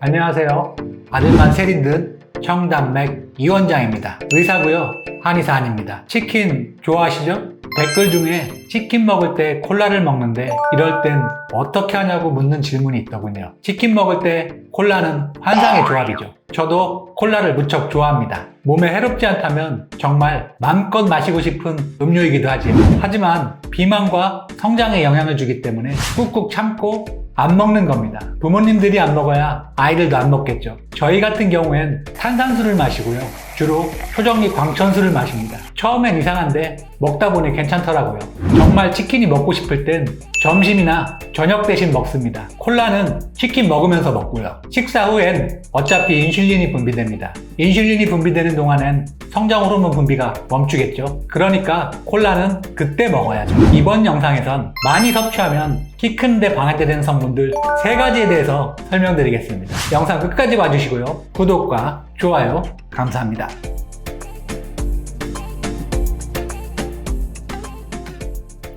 안녕하세요. 아들만 세린 듯 청담맥 이원장입니다. 의사고요. 한의사 아닙니다. 치킨 좋아하시죠? 댓글 중에 치킨 먹을 때 콜라를 먹는데 이럴 땐 어떻게 하냐고 묻는 질문이 있더군요. 치킨 먹을 때 콜라는 환상의 조합이죠. 저도 콜라를 무척 좋아합니다. 몸에 해롭지 않다면 정말 마음껏 마시고 싶은 음료이기도 하지요. 하지만 비만과 성장에 영향을 주기 때문에 꾹꾹 참고 안 먹는 겁니다. 부모님들이 안 먹어야 아이들도 안 먹겠죠. 저희 같은 경우엔 탄산수를 마시고요. 주로 표정리 광천수를 마십니다. 처음엔 이상한데 먹다 보니 괜찮더라고요. 정말 치킨이 먹고 싶을 땐 점심이나 저녁 대신 먹습니다. 콜라는 치킨 먹으면서 먹고요. 식사 후엔 어차피 인슐린이 분비됩니다. 인슐린이 분비되는 동안엔 성장 호르몬 분비가 멈추겠죠. 그러니까 콜라는 그때 먹어야죠. 이번 영상에선 많이 섭취하면 키 크는데 방해되는 성분들 세 가지에 대해서 설명드리겠습니다. 영상 끝까지 봐주시고요. 구독과 좋아요 감사합니다.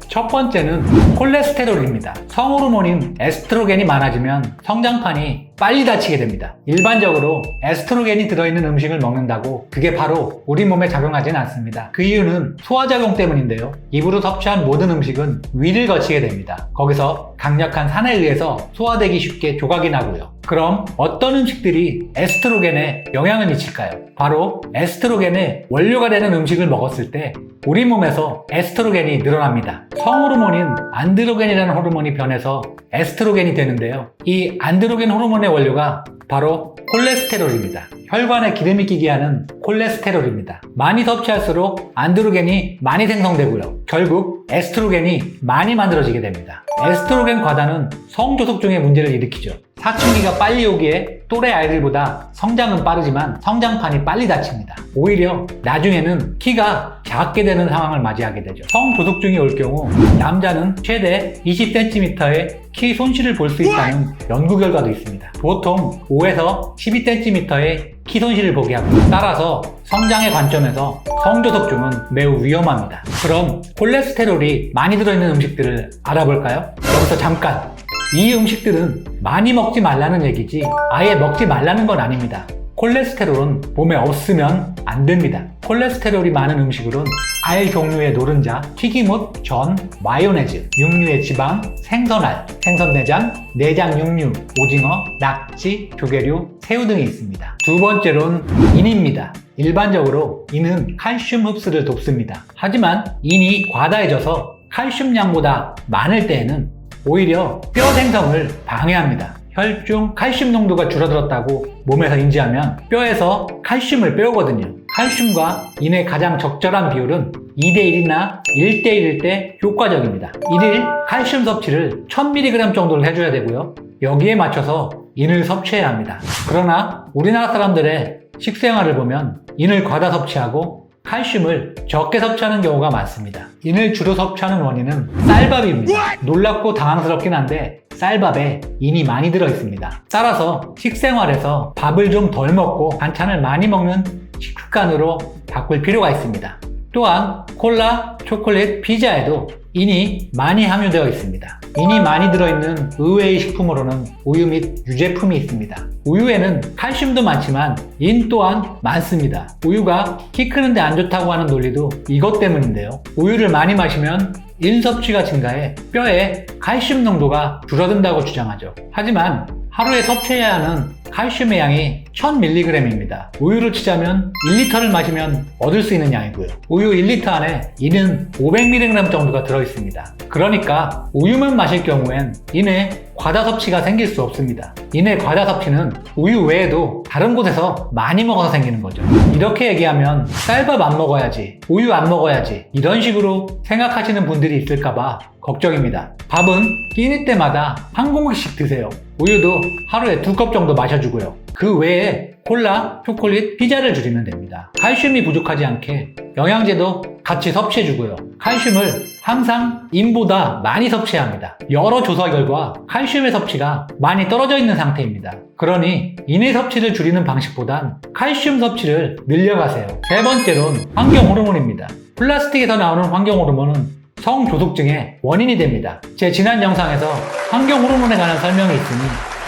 첫 번째는 콜레스테롤입니다. 성호르몬인 에스트로겐이 많아지면 성장판이 빨리 다치게 됩니다. 일반적으로 에스트로겐이 들어있는 음식을 먹는다고 그게 바로 우리 몸에 작용하진 않습니다. 그 이유는 소화작용 때문인데요. 입으로 섭취한 모든 음식은 위를 거치게 됩니다. 거기서 강력한 산에 의해서 소화되기 쉽게 조각이 나고요. 그럼 어떤 음식들이 에스트로겐에 영향을 미칠까요? 바로 에스트로겐의 원료가 되는 음식을 먹었을 때 우리 몸에서 에스트로겐이 늘어납니다. 성호르몬인 안드로겐이라는 호르몬이 변해서 에스트로겐이 되는데요. 이 안드로겐 호르몬의 원료가 바로 콜레스테롤입니다. 혈관에 기름이 끼게 하는 콜레스테롤입니다. 많이 섭취할수록 안드로겐이 많이 생성되고요. 결국 에스트로겐이 많이 만들어지게 됩니다. 에스트로겐 과다는 성조숙중의 문제를 일으키죠. 사춘기가 빨리 오기에 또래 아이들보다 성장은 빠르지만 성장판이 빨리 다칩니다. 오히려 나중에는 키가 작게 되는 상황을 맞이하게 되죠. 성조숙중이 올 경우 남자는 최대 20cm의 키 손실을 볼 수 있다는 연구 결과도 있습니다. 보통 5에서 12cm의 키 손실을 보게 합니다. 따라서 성장의 관점에서 성조숙중은 매우 위험합니다. 그럼 콜레스테롤이 많이 들어있는 음식들을 알아볼까요? 여기서 잠깐 이 음식들은 많이 먹지 말라는 얘기지 아예 먹지 말라는 건 아닙니다. 콜레스테롤은 몸에 없으면 안 됩니다. 콜레스테롤이 많은 음식으론 알 종류의 노른자, 튀김옷, 전, 마요네즈, 육류의 지방, 생선알, 생선내장, 내장 육류, 오징어, 낙지, 조개류, 새우 등이 있습니다. 두 번째로는 인입니다. 일반적으로 인은 칼슘 흡수를 돕습니다. 하지만 인이 과다해져서 칼슘량보다 많을 때에는 오히려 뼈 생성을 방해합니다. 혈중 칼슘 농도가 줄어들었다고 몸에서 인지하면 뼈에서 칼슘을 빼오거든요. 칼슘과 인의 가장 적절한 비율은 2대1이나 1대1일 때 효과적입니다. 1일 칼슘 섭취를 1000mg 정도를 해줘야 되고요. 여기에 맞춰서 인을 섭취해야 합니다. 그러나 우리나라 사람들의 식생활을 보면 인을 과다 섭취하고 칼슘을 적게 섭취하는 경우가 많습니다. 인을 주로 섭취하는 원인은 쌀밥입니다. 놀랍고 당황스럽긴 한데 쌀밥에 인이 많이 들어 있습니다. 따라서 식생활에서 밥을 좀 덜 먹고 반찬을 많이 먹는 식습관으로 바꿀 필요가 있습니다. 또한 콜라, 초콜릿, 피자에도 인이 많이 함유되어 있습니다. 인이 많이 들어있는 의외의 식품으로는 우유 및 유제품이 있습니다. 우유에는 칼슘도 많지만 인 또한 많습니다. 우유가 키 크는데 안 좋다고 하는 논리도 이것 때문인데요. 우유를 많이 마시면 인 섭취가 증가해 뼈에 칼슘 농도가 줄어든다고 주장하죠. 하지만 하루에 섭취해야 하는 칼슘의 양이 1000mg입니다. 우유를 치자면 1리터를 마시면 얻을 수 있는 양이고요. 우유 1리터 안에 인은 500mg 정도가 들어있습니다. 그러니까 우유만 마실 경우엔 인의 과다 섭취가 생길 수 없습니다. 인의 과다 섭취는 우유 외에도 다른 곳에서 많이 먹어서 생기는 거죠. 이렇게 얘기하면 쌀밥 안 먹어야지, 우유 안 먹어야지 이런 식으로 생각하시는 분들이 있을까봐 걱정입니다. 밥은 끼니 때마다 한 공기씩 드세요. 우유도 하루에 두 컵 정도 마셔주고요. 그 외에 콜라, 초콜릿, 피자를 줄이면 됩니다. 칼슘이 부족하지 않게 영양제도 같이 섭취해주고요. 칼슘을 항상 인보다 많이 섭취해야 합니다. 여러 조사 결과 칼슘의 섭취가 많이 떨어져 있는 상태입니다. 그러니 인의 섭취를 줄이는 방식보단 칼슘 섭취를 늘려가세요. 세 번째로는 환경 호르몬입니다. 플라스틱에서 나오는 환경 호르몬은 성조숙증의 원인이 됩니다. 제 지난 영상에서 환경 호르몬에 관한 설명이 있으니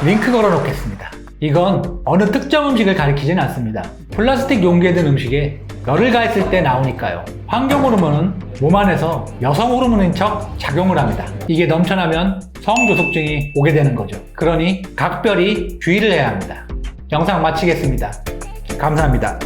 링크 걸어 놓겠습니다. 이건 어느 특정 음식을 가리키진 않습니다. 플라스틱 용기에 든 음식에 열을 가했을 때 나오니까요. 환경 호르몬은 몸 안에서 여성 호르몬인 척 작용을 합니다. 이게 넘쳐나면 성조숙증이 오게 되는 거죠. 그러니 각별히 주의를 해야 합니다. 영상 마치겠습니다. 감사합니다.